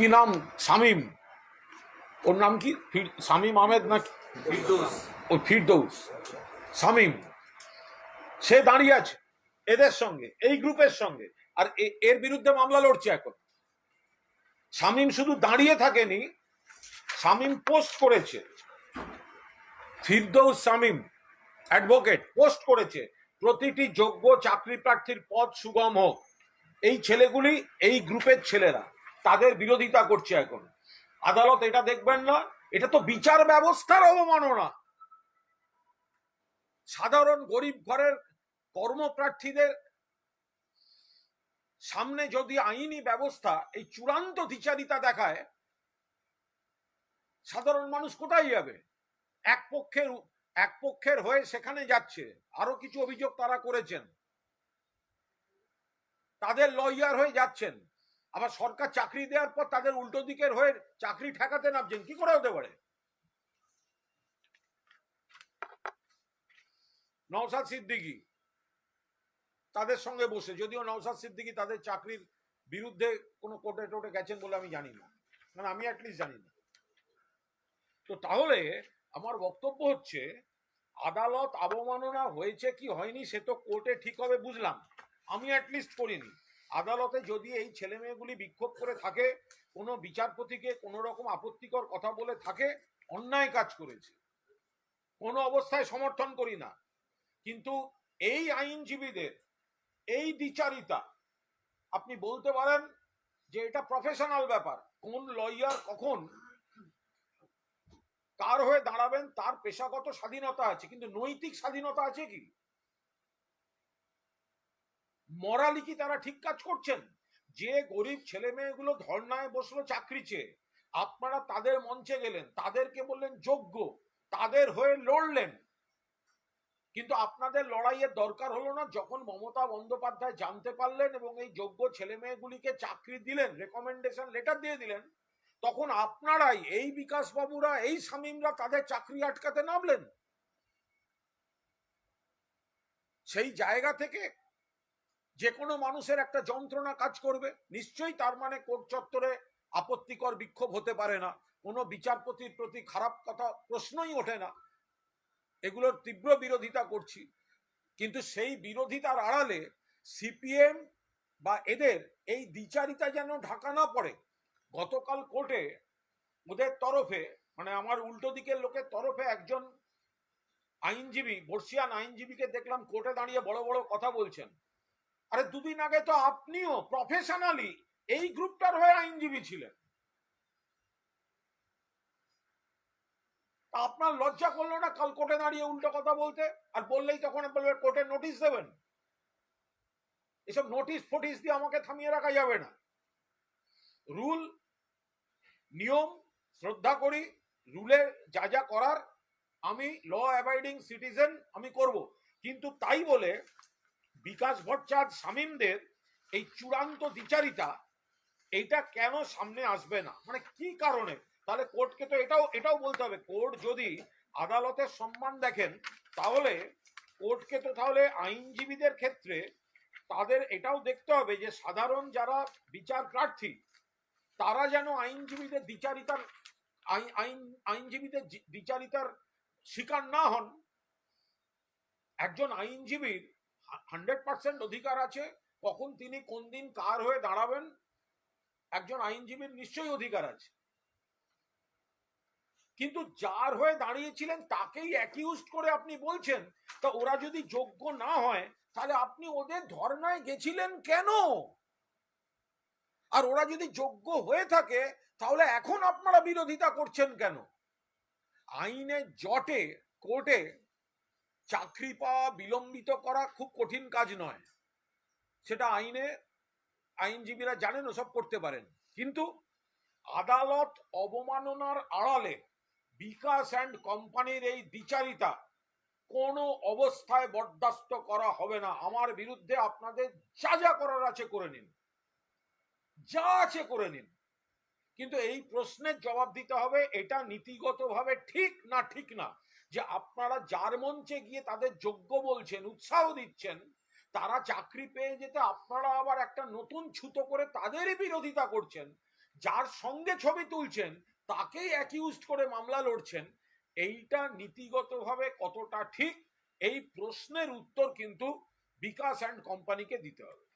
কি নাম? শামিম। ওর নাম কি? শামিম আহমেদ না? ওই ফিরদৌস। শামিম সে দাঁড়িয়ে আছে এদের সঙ্গে এই গ্রুপের সঙ্গে। আর এর বিরুদ্ধে মামলা লড়ছে এখন। শামিম শুধু দাঁড়িয়ে থাকেনি শামিম পোস্ট করেছে। ফিরদৌস শামিম অ্যাডভোকেট পোস্ট করেছে। প্রতিটি যোগ্য চাকরি প্রার্থীর পদ সুগম হোক। এই ছেলেগুলি এই গ্রুপের ছেলেরা। তাদের বিরোধিতা করছে এখন। আদালত এটা দেখবেন না, এটা তো বিচার ব্যবস্থার অবমাননা। সাধারণ গরিব ঘরের কর্মপ্রার্থীদের সামনে যদি আইনি ব্যবস্থা, এই চূড়ান্ত দ্বিচারিতা দেখায়, সাধারণ মানুষ কোথায় যাবে? এক পক্ষের এক পক্ষের হয়ে সেখানে যাচ্ছে। আরও কিছু অভিযোগ তারা করেছেন। তাদের লয়ার হয়ে যাচ্ছেন। আবার সরকার চাকরি দেওয়ার পর তাদের উল্টো দিকের হয়ে চাকরি ঠেকাতে নামছেন, কি করে হতে পারে? নওসাদ সিদ্দিকী তাদের সঙ্গে বসে, যদিও নওসাদ সিদ্দিকী তাদের চাকরির বিরুদ্ধে কোনো কোর্টে টোটে গেছেন বলে আমি জানি না। মানে আমি অ্যাটলিস্ট জানি না। তো তাহলে আমার বক্তব্য হচ্ছে, আদালত অবমাননা হয়েছে কি হয়নি সে তো কোর্টে ঠিক হবে বুঝলাম। আমি অ্যাটলিস্ট করিনি আদালতে যদি এই ছেলে মেয়েগুলি বিক্ষোভ করে থাকে, কোনো বিচারপতিকে কোনো রকম আপত্তিকর কথা বলে থাকে, অন্যায় কাজ করেছে। কোনো অবস্থায় সমর্থন করি না। কিন্তু এই আইনজীবীদের, এই দ্বিচারিতা, আপনি বলতে পারেন যে এটা প্রফেশনাল ব্যাপার। কোন লয়ার কখন কার হয়ে দাঁড়াবেন, তার পেশাগত স্বাধীনতা আছে, কিন্তু নৈতিক স্বাধীনতা আছে কি? মরালি কি তারা ঠিক কাজ করছেন? যে গরিব ছেলে মেয়েগুলো ধর্নায় বসল চাকরি চেয়ে, আপনারা তাদের মঞ্চে গেলেন, তাদেরকে বললেন যোগ্য, তাদের হয়ে লড়লেন। কিন্তু আপনাদের লড়াইয়ের দরকার হলো না, যখন মমতা বন্দ্যোপাধ্যায় জানতে পারলেন এবং এই যোগ্য ছেলে মেয়েগুলিকে চাকরি দিলেন রেকমেন্ডেশন লেটার দিয়ে দিলেন, তখন আপনারাই, এই বিকাশ বাবুরা এই শামীমরা তাদের চাকরি আটকাতে নামলেন। সেই জায়গা থেকে যে কোনো মানুষের একটা যন্ত্রণা কাজ করবে। নিশ্চয়ই তার মানে কোর্ট চত্বরে আপত্তিকর বিক্ষোভ হতে পারে না। কোনো বিচারপতির প্রতি খারাপ কথা, প্রশ্নই ওঠে না। এগুলোর তীব্র বিরোধিতা করছি। কিন্তু সেই বিরোধিতার আড়ালে সিপিএম বা এদের এই দ্বিচারিতা যেন ঢাকা না পড়ে, গতকাল কোর্টে ওদের তরফে মানে আমার উল্টো দিকের লোকের তরফে একজন আইনজীবী, বর্ষিয়ান আইনজীবীকে দেখলাম কোর্টে দাঁড়িয়ে বড় বড় কথা বলছেন। আরে দুদিন আগে তো আপনিও প্রফেশনালি এই গ্রুপটার হয়ে আইনজীবী ছিলেন। আপনার লজ্জা করল না কাল কোর্টে দাঁড়িয়ে উল্টো কথা বলতে? আর বললেই তখন বলবে, কোর্টে নোটিশ দেবেন। এসব নোটিশ ফোটিস দিয়ে আমাকে থামিয়ে রাখা যাবে না। রুল, নিয়ম, শ্রদ্ধা করি, রুলে যা যা করার, আমি ল অ্যাবাইডিং সিটিজেন আমি করব। কিন্তু তাই বলে বিকাশ ভট্টাচার্য শামীমদের এই চূড়ান্ত দ্বিচারিতা এইটা কেন সামনে আসবে না? মানে কি কারণে? তাহলে কোর্টকে তো এটাও এটাও বলতে হবে। কোর্ট যদি আদালতের সম্মান দেখেন, তাহলে কোর্টকে তো তাহলে আইনজীবীদের ক্ষেত্রে তাদের এটাও দেখতে হবে যে সাধারণ যারা বিচার প্রার্থী, তারা যেন আইনজীবীদের দ্বিচারিতার আইন আইন, আইনজীবীদের দ্বিচারিতার শিকার না হন। একজন আইনজীবীর হান্ড্রেড পার্সেন্ট অধিকার আছে, কখন তিনি কোন দিন কার হয়ে দাঁড়াবেন, একজন আইনজীবীর নিশ্চয়ই অধিকার আছে। কিন্তু যার হয়ে দাঁড়িয়েছিলেন তাকেই অ্যাকিউজড করে আপনি বলছেন, তা ওরা যদি যোগ্য না হয়, তাহলে আপনি ওদের ধর্নায় গেছিলেন কেন? আর ওরা যদি যোগ্য হয়ে থাকে, তাহলে এখন আপনারা বিরোধিতা করছেন কেন? আইনে জটে, কোর্টে চাকরি পাওয়া বিলম্বিত করা খুব কঠিন কাজ নয়। সেটা আইনে, আইনজীবীরা জানেন, ওসব করতে পারেন। কিন্তু আদালত অবমাননার আড়ালে বিকাশ অ্যান্ড কোম্পানির এই দ্বিচারিতা কোনো অবস্থায় বরদাস্ত করা হবে না। আমার বিরুদ্ধে আপনাদের যা যা করার আছে করে নিন। যা আছে করে নিন। কিন্তু এই প্রশ্নের জবাব দিতে হবে, এটা নীতিগতভাবে ঠিক না ঠিক না। যে আপনারা যার মঞ্চে গিয়ে তাদের যোগ্য বলছেন, উৎসাহ দিচ্ছেন, তারা চাকরি পেয়ে যেতে আপনারা আবার একটা নতুন ছুতো করে তাদেরই বিরোধিতা করছেন, যার সঙ্গে ছবি তুলছেন, তাকেই অ্যাকিউজ করে মামলা লড়ছেন, এইটা নীতিগতভাবে কতটা ঠিক? এই প্রশ্নের উত্তর কিন্তু বিকাশ অ্যান্ড কোম্পানিকে দিতে হবে।